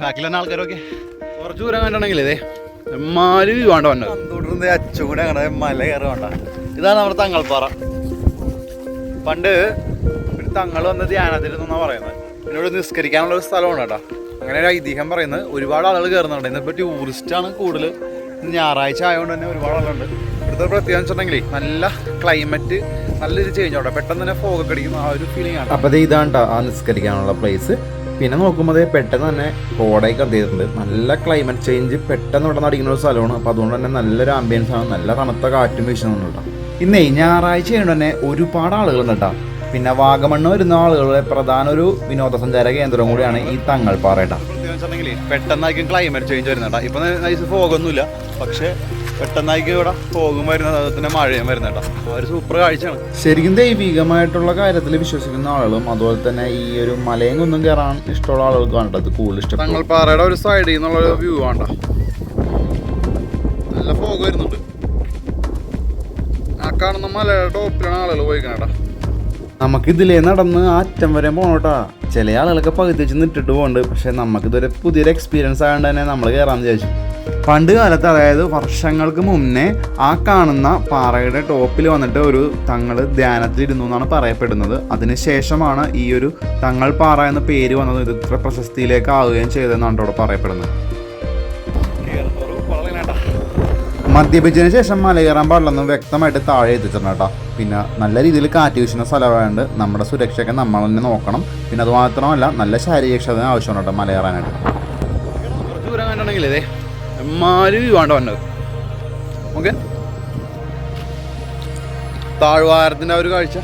ബാക്കിൽ തന്നെ ആൾക്കാരൊക്കെ കുറച്ച് ദൂരം കണ്ടിട്ടുണ്ടെങ്കിൽ ഇതേ എമ്മാൽ വേണ്ട വന്നത് തുടർന്ന് അച്ഛൻ കൂടെ അങ്ങനെ മല കയറുവേണ്ട ഇതാണ് നമ്മുടെ തങ്ങൾപ്പാറ പണ്ട് ഒരു തങ്ങൾ വന്ന് ധ്യാനത്തിരുന്നാ പറയുന്നത്. എന്നോട് നിസ്കരിക്കാനുള്ള ഒരു സ്ഥലമാണ് കേട്ടോ. അങ്ങനെ ഒരു ഐതിഹ്യം പറയുന്നത്. ഒരുപാട് ആളുകൾ കയറുന്നുണ്ട്. ഇന്നിപ്പോൾ ടൂറിസ്റ്റ് ആണ് കൂടുതൽ. ഞായറാഴ്ച ആയതുകൊണ്ട് തന്നെ ഒരുപാട് ആളുണ്ട് ഇവിടുത്തെ പ്രത്യേകം വെച്ചിട്ടുണ്ടെങ്കിൽ നല്ല ക്ലൈമറ്റ് നല്ലൊരു ചേഞ്ച് അവിടെ പെട്ടെന്ന് തന്നെ ഫോഗൊക്കെ അടിക്കുന്ന ആ ഒരു ഫീലിംഗ് ആണ്. അപ്പോൾ ഇതാണ് ട്ടോ ആ നിസ്കരിക്കാനുള്ള പ്ലേസ് പിന്നെ നോക്കുമ്പോൾ പെട്ടെന്ന് തന്നെ കോടയൊക്കെ ചെയ്തിട്ടുണ്ട്. നല്ല ക്ലൈമറ്റ് ചേഞ്ച് പെട്ടെന്ന് ഇവിടെ നടിക്കുന്ന ഒരു സ്ഥലമാണ്. അപ്പോൾ അതുകൊണ്ട് തന്നെ നല്ലൊരു ആംബിയൻസ് ആണ്. നല്ല തണുത്ത കാറ്റും വീശുന്നുണ്ട് ഇന്നേ ഞായറാഴ്ച ആയതുകൊണ്ട് തന്നെ ഒരുപാട് ആളുകളുണ്ട് കേട്ടോ. പിന്നെ വാഗമണ്ണ് വരുന്ന ആളുകളുടെ പ്രധാന ഒരു വിനോദസഞ്ചാര കേന്ദ്രം കൂടിയാണ് ഈ തങ്ങൾപ്പാറ കേട്ടോ. പെട്ടെന്നായിരിക്കും ക്ലൈമറ്റ് ചേഞ്ച് വരുന്നുണ്ട് ഇപ്പം നൈസ് ഫോഗൊന്നുമില്ല പക്ഷേ പെട്ടെന്നായിരിക്കും ഇവിടെ പോകും വരുന്നത്. അതുപോലെ മഴയും വരുന്ന കേട്ടോ. ഒരു സൂപ്പർ കാഴ്ചയാണ്. ശരിക്കും ദൈവികമായിട്ടുള്ള കാര്യത്തിൽ വിശ്വസിക്കുന്ന ആളുകളും അതുപോലെ തന്നെ ഈ ഒരു മലയും കുന്നും കയറാൻ ഇഷ്ടമുള്ള ആളുകൾക്കാണ് കേട്ടോ അത് കൂടുതൽ ഇഷ്ടം പാറയുടെ ഒരു സൈഡിൽ നിന്നുള്ള ഒരു വ്യൂ വേണ്ട നല്ല ഫോഗ് വരുന്നുണ്ട്. ആ കാണുന്ന മലയുടെ ടോപ്പിലാണ് ആളുകൾ പോയിക്കണേട്ടാ നമുക്ക് ഇതിലേ നടന്ന് അറ്റം വരെ പോണോട്ടാ ചില ആളുകളൊക്കെ പകുതി വെച്ച് നിട്ടിട്ട് പോകുന്നുണ്ട് പക്ഷെ നമുക്കിതൊരു പുതിയൊരു എക്സ്പീരിയൻസ് ആയതുകൊണ്ട് തന്നെ നമ്മൾ കയറാമെന്ന് വിചാരിച്ചു. പണ്ട് കാലത്ത് അതായത് വർഷങ്ങൾക്ക് മുന്നേ ആ കാണുന്ന പാറയുടെ ടോപ്പിൽ വന്നിട്ട് ഒരു തങ്ങൾ ധ്യാനത്തിലിരുന്നു എന്നാണ് പറയപ്പെടുന്നത്. അതിനുശേഷമാണ് ഈ ഒരു തങ്ങൾ പാറ എന്ന പേര് വന്നത്. ഇത് ഇത്ര പ്രശസ്തിയിലേക്ക് ആവുകയും ചെയ്തതെന്നാണ് ഇവിടെ പറയപ്പെടുന്നത്. മദ്യപിച്ചതിന് ശേഷം മല കയറാൻ പാടില്ലെന്ന് വ്യക്തമായിട്ട് താഴെ എത്തിച്ചിട്ടുണ്ട് കേട്ടോ. പിന്നെ നല്ല രീതിയിൽ കാറ്റ് വീശുന്ന സ്ഥലമായതുകൊണ്ട് നമ്മുടെ സുരക്ഷയൊക്കെ നമ്മൾ തന്നെ നോക്കണം. പിന്നെ അതുമാത്രമല്ല നല്ല ശാരീരികക്ഷത ആവശ്യമാണ് കേട്ടോ മല കയറാനായിട്ട് കുറച്ച് ദൂരം കണ്ടിട്ടുണ്ടെങ്കിൽ ഇതേ എമ്മാൽ വേണ്ട വന്നത്. ഓക്കെ താഴ്വാരത്തിന്റെ ആ ഒരു കാഴ്ച.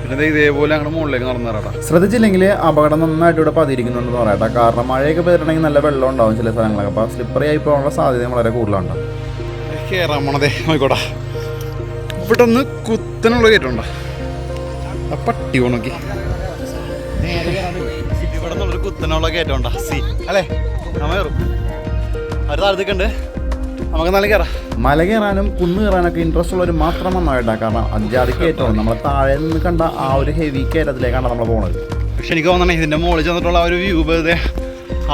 പിന്നെ ഇതേപോലെ ഞങ്ങളുടെ മുകളിലേക്ക് നടന്നു തരാട്ടാ ശ്രദ്ധിച്ചില്ലെങ്കിൽ അപകടം നന്നായിട്ട് ഇവിടെ പതിയിരിക്കുന്നുണ്ടെന്ന് പറയട്ടെ കാരണം മഴയൊക്കെ പെയ്തിട്ടുണ്ടെങ്കിൽ നല്ല വെള്ളം ഉണ്ടാവും ചില സ്ഥലങ്ങളൊക്കെ. അപ്പോൾ സ്ലിപ്പറി ആയി പോകാനുള്ള സാധ്യത വളരെ കൂടുതലുണ്ട് കയറാൻ പോണതേ നോക്കോടാ ഇവിടെ ഒന്ന് കുത്തനുള്ള കയറ്റുണ്ടോ ആ പട്ടി പോണോക്കി. ഇവിടെ നിന്നുള്ളൊരു കുത്തനുള്ള കയറ്റമുണ്ടാ? സി അല്ലേ? നമ്മ കയറും ഒരു താഴത്തേക്ക് ഉണ്ട് നമുക്ക് നല്ല കയറാം മല കയറാനും കുന്ന് കയറാനൊക്കെ ഇൻട്രസ്റ്റ് ഉള്ളവർ മാത്രം നന്നായിട്ടാ. കാരണം അജാതി കയറ്റമാണ് നമ്മൾ താഴെ നിന്ന് കണ്ട ആ ഒരു ഹെവി കയറ്റത്തിലേക്കാണ് നമ്മൾ പോകുന്നത് പക്ഷെ എനിക്ക് തോന്നണേ ഇതിന്റെ മുകളിൽ ചെന്നിട്ടുള്ള ആ ഒരു വ്യൂ വെറുതെ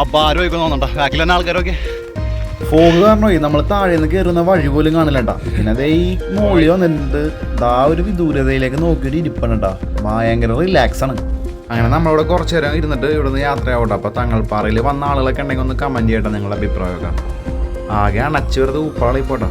അപാരമായിക്കോ തോന്നണ്ട ബാക്കിൽ തന്നെ ആൾക്കാരൊക്കെ. ഫോഗ് കാരണമേ നമ്മൾ താഴെ നിന്ന് കയറുന്ന വഴി പോലും കാണില്ലണ്ട പിന്നെ അതേ ഈ മോളി വന്നിട്ടുണ്ട്. ആ ഒരു വിദൂരതയിലേക്ക് നോക്കിയിട്ട് ഇരിപ്പണട്ടാ ഭയങ്കര റിലാക്സ് ആണ്. അങ്ങനെ നമ്മളിവിടെ കുറച്ച് നേരം ഇരുന്നിട്ട് ഇവിടുന്ന് യാത്രയാവട്ടെ. അപ്പോൾ തങ്ങൾപ്പാറയിൽ വന്ന ആളുകളൊക്കെ ഉണ്ടെങ്കിൽ ഒന്ന് കമന്റ് ചെയ്യട്ടെ നിങ്ങളുടെ അഭിപ്രായമൊക്കെ. ആകെ അണച്ചു വെറുതെ ഉപ്പാളി പോട്ടെ.